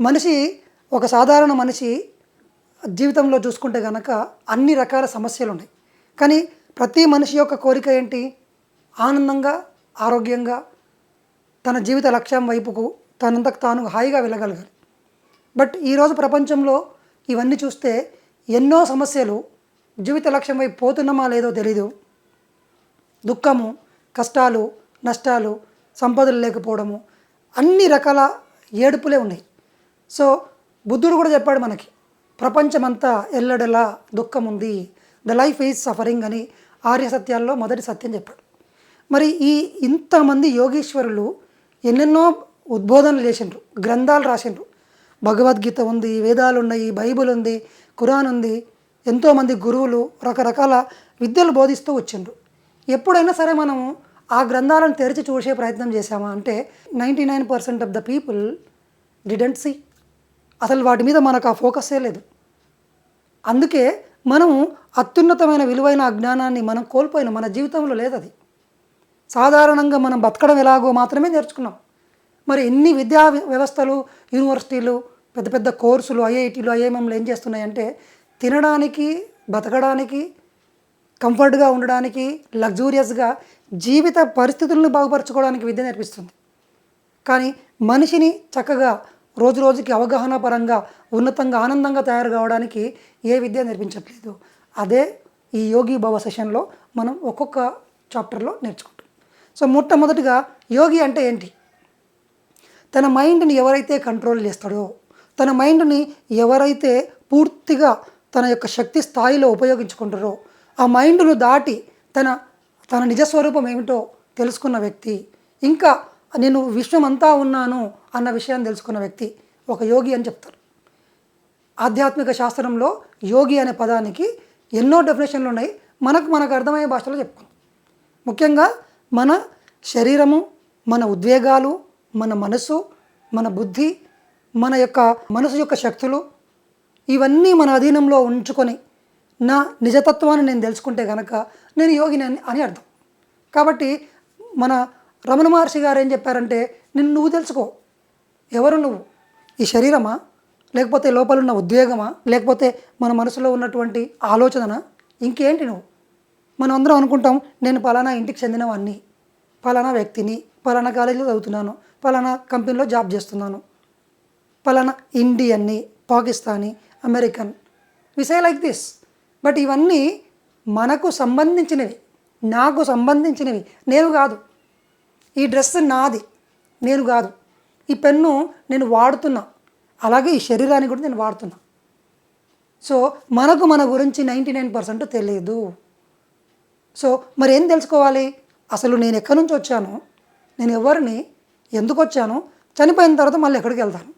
మనిషి ఒక సాధారణ మనిషి జీవితంలో చూసుకుంటే కనుక అన్ని రకాల సమస్యలు ఉన్నాయి కానీ ప్రతి మనిషి యొక్క కోరిక ఏంటి? ఆనందంగా ఆరోగ్యంగా తన జీవిత లక్ష్యం వైపుకు తనంతకు తాను హాయిగా వెళ్ళగలగాలి. బట్ ఈరోజు ప్రపంచంలో ఇవన్నీ చూస్తే ఎన్నో సమస్యలు జీవిత లక్ష్యం వైపు పోతున్నామా లేదో తెలీదు. దుఃఖము కష్టాలు నష్టాలు సంపదలు లేకపోవడము అన్ని రకాల ఏడుపులే ఉన్నాయి. సో బుద్ధుడు కూడా చెప్పాడు మనకి ప్రపంచమంతా ఎల్లడెలా దుఃఖం ఉంది ద లైఫ్ ఈజ్ సఫరింగ్ అని ఆర్య సత్యాల్లో మొదటి సత్యం చెప్పాడు. మరి ఈ ఇంతమంది యోగీశ్వరులు ఎన్నెన్నో ఉద్బోధనలు చేసిండ్రు గ్రంథాలు రాసిండ్రు. భగవద్గీత ఉంది వేదాలు ఉన్నాయి బైబిల్ ఉంది ఖురాన్ ఉంది. ఎంతోమంది గురువులు రకరకాల విద్యలు బోధిస్తూ వచ్చిండ్రు. ఎప్పుడైనా సరే మనము ఆ గ్రంథాలను తెరిచి చూసే ప్రయత్నం చేశామా అంటే ninety nine percent of the people didn't see. అసలు వాటి మీద మనకు ఆ ఫోకస్సే లేదు. అందుకే మనము అత్యున్నతమైన విలువైన అజ్ఞానాన్ని మనం కోల్పోయిన మన జీవితంలో లేదు అది సాధారణంగా మనం బతకడం ఎలాగో మాత్రమే నేర్చుకున్నాం. మరి ఎన్ని విద్యా వ్యవస్థలు యూనివర్సిటీలు పెద్ద పెద్ద కోర్సులు ఐఐటీలు ఐఐఎంలు ఏం చేస్తున్నాయంటే తినడానికి బతకడానికి కంఫర్ట్గా ఉండడానికి లగ్జూరియస్గా జీవిత పరిస్థితులను బాగుపరచుకోవడానికి విద్య నేర్పిస్తుంది. కానీ మనిషిని చక్కగా రోజు రోజుకి అవగాహన పరంగా ఉన్నతంగా ఆనందంగా తయారు కావడానికి ఏ విద్య నేర్పించట్లేదు. అదే ఈ యోగి భవ సెషన్లో మనం ఒక్కొక్క చాప్టర్లో నేర్చుకుంటాం. సో మొట్టమొదటిగా యోగి అంటే ఏంటి? తన మైండ్ని ఎవరైతే కంట్రోల్ చేస్తాడో తన మైండ్ని ఎవరైతే పూర్తిగా తన యొక్క శక్తి స్థాయిలో ఉపయోగించుకుంటారో ఆ మైండ్ను దాటి తన తన నిజస్వరూపం ఏమిటో తెలుసుకున్న వ్యక్తి ఇంకా నేను విశ్వమంతా ఉన్నాను అన్న విషయాన్ని తెలుసుకున్న వ్యక్తి ఒక యోగి అని చెప్తారు. ఆధ్యాత్మిక శాస్త్రంలో యోగి అనే పదానికి ఎన్నో డెఫినేషన్లు ఉన్నాయి. మనకు మనకు అర్థమయ్యే భాషలో చెప్పుకుందాం. ముఖ్యంగా మన శరీరము మన ఉద్వేగాలు మన మనసు మన బుద్ధి మన యొక్క మనసు యొక్క శక్తులు ఇవన్నీ మన అధీనంలో ఉంచుకొని నా నిజతత్వాన్ని నేను తెలుసుకుంటే కనుక నేను యోగిని అని అని అర్థం. కాబట్టి మన రమణ మహర్షి గారు ఏం చెప్పారంటే నిన్ను నువ్వు తెలుసుకో. ఎవరు నువ్వు? ఈ శరీరమా? లేకపోతే లోపల ఉన్న ఉద్వేగమా? లేకపోతే మన మనసులో ఉన్నటువంటి ఆలోచన ఇంకేంటి నువ్వు? మనం అందరం అనుకుంటాం నేను పలానా ఇంటికి చెందినవాన్ని పలానా వ్యక్తిని పలానా కాలేజీలో చదువుతున్నాను పలానా కంపెనీలో జాబ్ చేస్తున్నాను. పలానా ఇండియన్ని పాకిస్తానీ అమెరికన్ విసే లైక్ దిస్ బట్ ఇవన్నీ మనకు సంబంధించినవి. నాకు సంబంధించినవి. నేను కాదు. ఈ డ్రెస్ నాది నేను కాదు. ఈ పెన్ను నేను వాడుతున్నా. అలాగే ఈ శరీరాన్ని కూడా నేను వాడుతున్నా. సో మనకు మన గురించి నైంటీ నైన్ పర్సెంట్ తెలియదు సో మరి ఏం తెలుసుకోవాలి? అసలు నేను ఎక్కడి నుంచి వచ్చాను? నేను ఎవరిని? ఎందుకు వచ్చాను? చనిపోయిన తర్వాత మళ్ళీ ఎక్కడికి వెళ్తాను?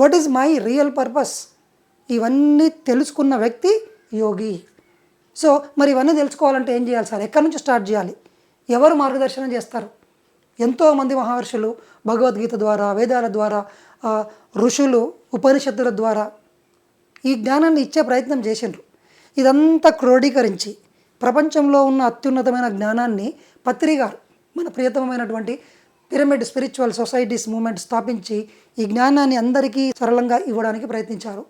What is my real purpose ఇవన్నీ తెలుసుకున్న వ్యక్తి యోగి. సో మరి ఇవన్నీ తెలుసుకోవాలంటే ఏం చేయాలి సార్? ఎక్కడి నుంచి స్టార్ట్ చేయాలి? ఎవరు మార్గదర్శనం చేస్తారు? ఎంతోమంది మహర్షులు భగవద్గీత ద్వారా వేదాల ద్వారా ఋషులు ఉపనిషత్తుల ద్వారా ఈ జ్ఞానాన్ని ఇచ్చే ప్రయత్నం చేసిండ్రు. ఇదంతా క్రోడీకరించి ప్రపంచంలో ఉన్న అత్యున్నతమైన జ్ఞానాన్ని పత్రికారు మన ప్రియతమైనటువంటి పిరమిడ్ స్పిరిచువల్ సొసైటీస్ మూమెంట్ స్థాపించి ఈ జ్ఞానాన్ని అందరికీ సరళంగా ఇవ్వడానికి ప్రయత్నించారు.